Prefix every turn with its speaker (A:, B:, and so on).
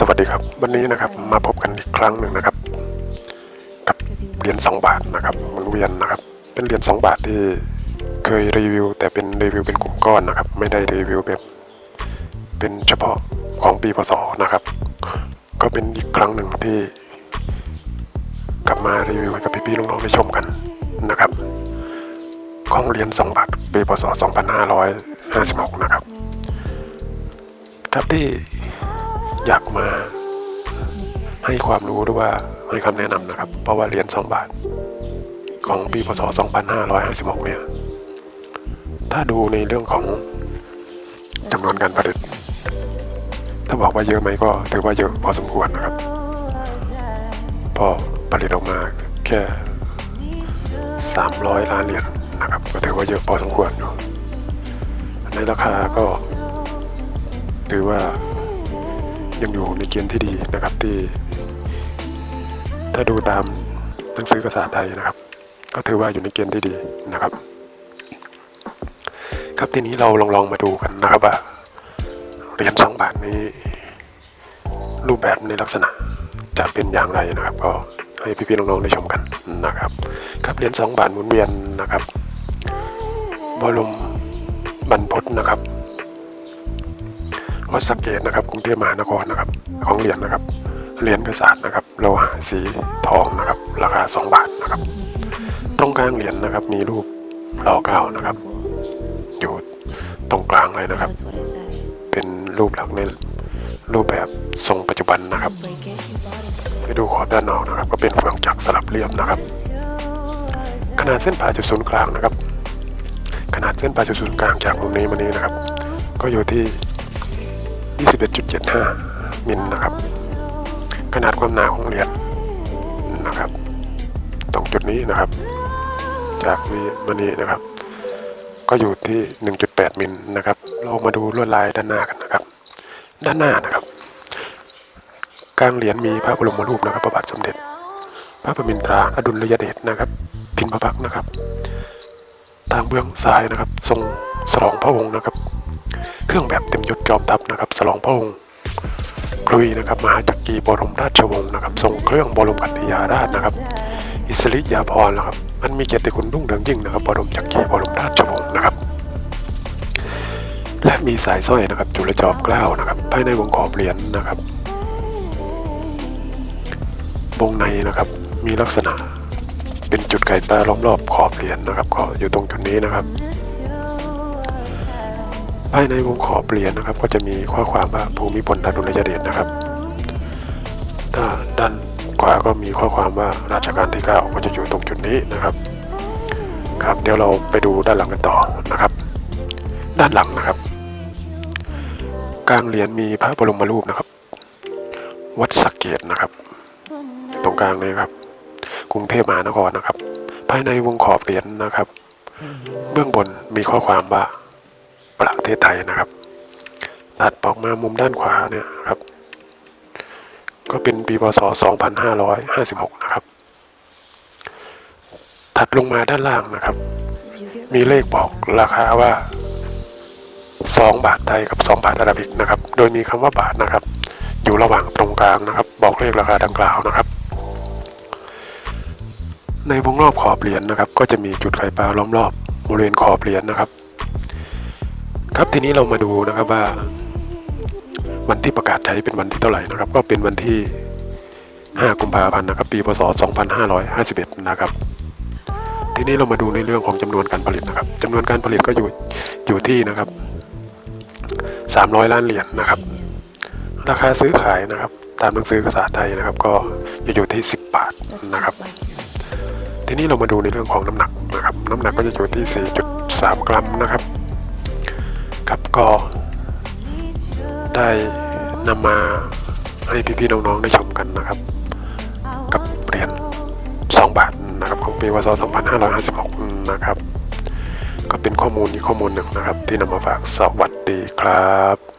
A: สวัสดีครับ วันนี้นะครับมาพบกันอีกครั้งหนึ่งนะครับ กับเหรียญ2บาทนะครับหมุนเวียนนะครับ เป็นเหรียญ2บาทที่เคยรีวิว แต่เป็นรีวิวเป็นกลุ่มก้อนนะครับ ไม่ได้รีวิวแบบเป็นเฉพาะของปีพศนะครับ ก็เป็นอีกครั้งหนึ่งที่ กลับมารีวิวให้กับพี่ๆน้องๆได้ชมกันนะครับของเหรียญ2บาทปีพศ2556 นะครับครับที่ อยากมา ให้ความรู้หรือว่าให้คำแนะนำนะครับ เพราะว่าเหรียญ2บาท ของปีพศ 2556 เนี่ย ถ้าดูในเรื่องของจำนวนการผลิต ถ้าบอกว่าเยอะไหมก็ถือว่าเยอะพอสมควรนะครับ พอผลิตออกมาแค่ 300 ล้านเหรียญนะครับ ก็ถือว่าเยอะพอสมควรอยู่ในราคาก็ถือว่า ยังอยู่ในเกณฑ์ที่ดีนะครับที่ ถ้าดูตามหนังสือภาษาไทยนะครับ ก็ถือว่าอยู่ในเกณฑ์ที่ดีนะครับ ครับทีนี้เราลองลองมาดูกันนะครับว่าเหรียญสองบาทนี้ รูปแบบในลักษณะจะเป็นอย่างไรนะครับ ก็ให้พี่ๆน้องๆได้ชมกันนะครับ ครับเหรียญสองบาทหมุนเวียนนะครับบรมบรรพตนะครับ วัดสักเกตนะครับกรุงเทพมหานครนะครับ ของเหรียญนะครับเหรียญกษัตริย์นะครับโลหะสีทองนะครับ ราคา 2 บาทนะครับ ตรงกลางเหรียญนะครับ มีรูปรอเก้านะครับ อยู่ตรงกลางเลยนะครับ เป็นรูปหลักในรูปแบบทรงปัจจุบันนะครับ ไปดูขอบด้านนอกนะครับ ก็เป็นเฟืองจักรสลับเรียบนะครับ ขนาดเส้นผ่าจุดศูนย์กลางนะครับ ขนาดเส้นผ่าจุดศูนย์กลางจากมุมนี้มานี้นะครับ ก็อยู่ที่ 21.75 มิลนะครับ ขนาดความหนาของเหรียญนะครับตรงจุดนี้นะครับ จากนี้มานี้นะครับ ก็อยู่ที่ 1.8 มิลนะครับ เรามาดูลวดลายด้านหน้ากันนะครับ ด้านหน้านะครับกลางเหรียญมีพระบรมรูปนะครับพระบาทสมเด็จ พระประมินทราอดุลยเดชนะครับ พิมพ์พระพักนะครับ ทางเบื้องซ้ายนะครับ ทรงสลองพระองค์นะครับ รื่องแบบเต็มยศจอมทัพนะครับสลองพระองค์กรุยนะครับมหาจักรีบรมราชวงศ์นะครับทรงเครื่องบรมกัติยาราชนะครับ อิสริยาภรณ์นะครับมันมีเกียรติคุณรุ่งเรืองยิ่งนะครับบรมจักรีบรมราชวงศ์นะครับ และมีสายสร้อยนะครับจุลจอมเกล้านะครับภายในวงขอบเหรียญนะครับวงในนะครับมีลักษณะเป็นจุดไก่ตาล้อมรอบขอบเหรียญนะครับก็อยู่ตรงจุดนี้นะครับ ภายในวงขอบเหรียญนะครับ ก็จะมีข้อความว่าภูมิพลอดุลยเดชนะครับ ถ้าด้านขวาก็มีข้อความว่ารัชกาลที่ 9 ก็จะอยู่ตรงจุดนี้นะครับ ครับเดี๋ยวเราไปดูด้านหลังกันต่อนะครับ ด้านหลังนะครับ กลางเหรียญมีพระบรมรูปนะครับ วัดสักเกตนะครับ ตรงกลางเลยครับ กรุงเทพมหานครนะครับ ภายในวงขอบเหรียญนะครับ เบื้องบนมีข้อความว่า ประเทศไทยนะครับ ตัดออกมามุมด้านขวาเนี่ยครับ ก็เป็นปีพศ 2556 นะครับ ถัดลงมาด้านล่างนะครับ มีเลขบอกราคาว่า 2 บาทไทยกับ 2 บาทอาราบิกนะครับ โดยมีคำว่าบาทนะครับ อยู่ระหว่างตรงกลางนะครับ บอกเลขราคาดังกล่าวนะครับในวงรอบขอบเหรียญนะครับ ก็จะมีจุดไข่ปลาล้อมรอบบริเวณขอบเหรียญนะครับ ครับทีนี้เรามาดูนะครับว่า วันที่ประกาศใช้เป็นวันที่เท่าไหร่นะครับ ก็เป็นวันที่ 5 กุมภาพันธ์นะครับปีพศ 2551 นะครับ ทีนี้เรามาดูในเรื่องของจำนวนการผลิตนะครับจำนวนการผลิตก็อยู่อยู่ที่นะครับ 300 ล้านเหรียญนะครับ ราคาซื้อขายนะครับ ตามหนังสือภาษาไทยนะครับ ก็จะอยู่ที่ 10 บาทนะครับ ทีนี้เรามาดูในเรื่องของน้ำหนักนะครับ น้ำหนักก็จะอยู่ที่ 4.3 กรัมนะครับ ครับก็ได้นำมาให้พี่ๆน้องๆได้ชมกันนะครับ กับเหรียญ2บาทนะครับของปีพศ2556 นะครับ ก็เป็นข้อมูลอีกข้อมูลหนึ่งนะครับ ที่นำมาฝากสวัสดีครับ